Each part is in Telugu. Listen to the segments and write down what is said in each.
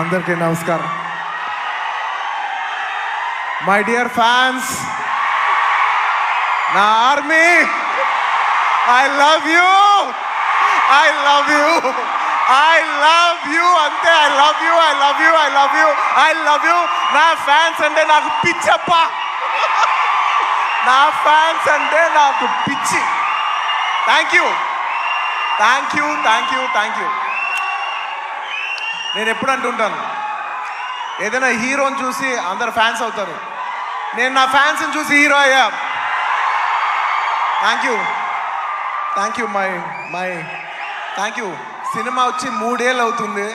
అందరికీ నమస్కారం. మై డియర్ ఫ్యాన్స్ నా army I love you I love you I love you అంతే I love you I love you I love you I love you నా ఫ్యాన్స్ అంటే నాకు పిచ్చప్ప. నా ఫ్యాన్స్ అంటే నాకు పిచ్చి. Thank you thank you thank you thank you నేను ఎప్పుడు అంటుంటాను. ఏదైనా హీరోని చూసి అందరు ఫ్యాన్స్ అవుతారు. నేను నా ఫ్యాన్స్ని చూసి హీరో అయ్యా. Thank you thank you my my thank you cinema వచ్చి మూడేళ్ళు అవుతుంది.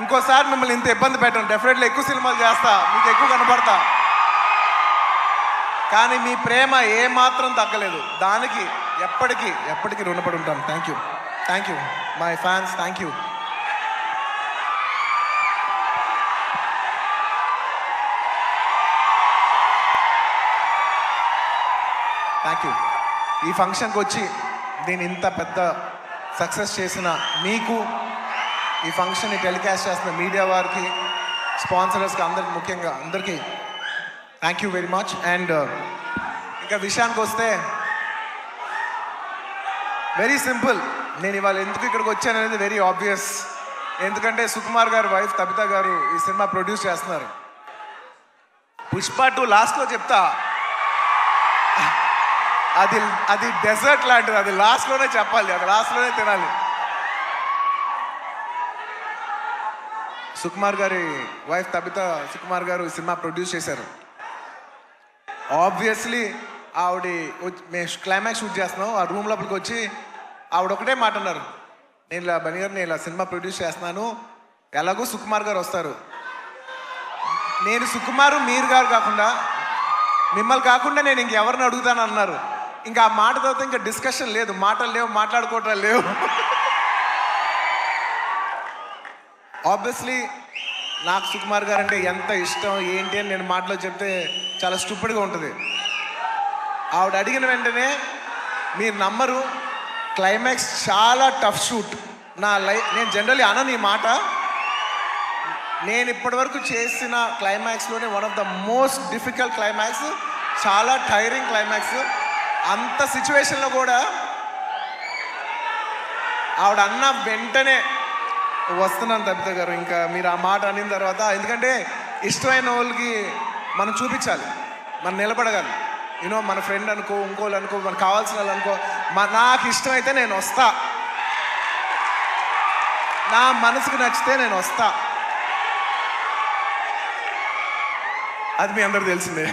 ఇంకోసారి మిమ్మల్ని ఇంత ఇబ్బంది పెట్టను. డెఫినెట్లీ ఎక్కువ సినిమాలు చేస్తా. మీకు ఎక్కువ కనపడతా. కానీ మీ ప్రేమ ఏ మాత్రం తగ్గలేదు. దానికి ఎప్పటికీ ఎప్పటికీ రుణపడి ఉంటాను. Thank you thank you my fans thank you thank you ఈ ఫంక్షన్కి వచ్చి దీని ఇంత పెద్ద సక్సెస్ చేసిన మీకు ఈ ఫంక్షన్ని టెలికాస్ట్ చేస్తున్న మీడియా వారికి స్పాన్సరర్స్కి అందరికి ముఖ్యంగా అందరికీ thank you very much and ఇంకా విషయానికి వస్తే వెరీ సింపుల్ నేను ఇవాళ ఎందుకు ఇక్కడికి వచ్చాను అనేది వెరీ ఆబ్వియస్ ఎందుకంటే సుకుమార్ గారు వైఫ్ తబిత గారు ఈ సినిమా ప్రొడ్యూస్ చేస్తున్నారు. పుష్ప టూ లాస్ట్లో చెప్తా. అది అది డెజర్ట్ లాంటిది. అది లాస్ట్లోనే చెప్పాలి. అది లాస్ట్లోనే తినాలి. సుకుమార్ గారి వైఫ్ తబిత సుకుమార్ గారు సినిమా ప్రొడ్యూస్ చేశారు. ఆబ్వియస్లీ ఆవిడ వచ్చి- మేము క్లైమాక్స్ షూట్ చేస్తున్నాం. ఆ రూమ్ లోపలికి వచ్చి ఆవిడ ఒకటే మాట అన్నారు. నేను ఇలా బని గారు నేను ఇలా సినిమా ప్రొడ్యూస్ చేస్తున్నాను. ఎలాగో సుకుమార్ గారు వస్తారు. నేను సుకుమారు మీరు గారు కాకుండా మిమ్మల్ని కాకుండా నేను ఇంకెవరిని అడుగుతాను అన్నారు ఇంకా ఆ మాట తర్వాత ఇంకా డిస్కషన్ లేదు. మాటలు లేవు మాట్లాడుకోవటం లేవు. ఆబ్వియస్లీ నాకు సుకుమార్ గారు అంటే ఎంత ఇష్టం ఏంటి అని నేను మాటలో చెప్తే చాలా స్టూపిడ్గా ఉంటుంది. ఆవిడ అడిగిన వెంటనే మీరు నమ్మరు క్లైమాక్స్ చాలా టఫ్ షూట్ నా లైఫ్ నేను జనరల్లీ అనను ఈ మాట. నేను ఇప్పటివరకు చేసిన క్లైమాక్స్లోనే one of the most difficult climax చాలా టైరింగ్ క్లైమాక్స్ అంత సిచ్యువేషన్లో కూడా ఆవిడ అన్న వెంటనే వస్తున్నాను తప్పిత గారు. ఇంకా మీరు ఆ మాట అనిన తర్వాత ఎందుకంటే ఇష్టమైన వాళ్ళకి మనం చూపించాలి మనం నిలబడగలం. యూనో మన ఫ్రెండ్ అనుకో ఇంకోళ్ళు అనుకో మనకు కావాల్సిన వాళ్ళు అనుకో మా నాకు ఇష్టమైతే నేను వస్తా. నా మనసుకు నచ్చితే నేను వస్తా. అది మీ అందరికి తెలిసిందే.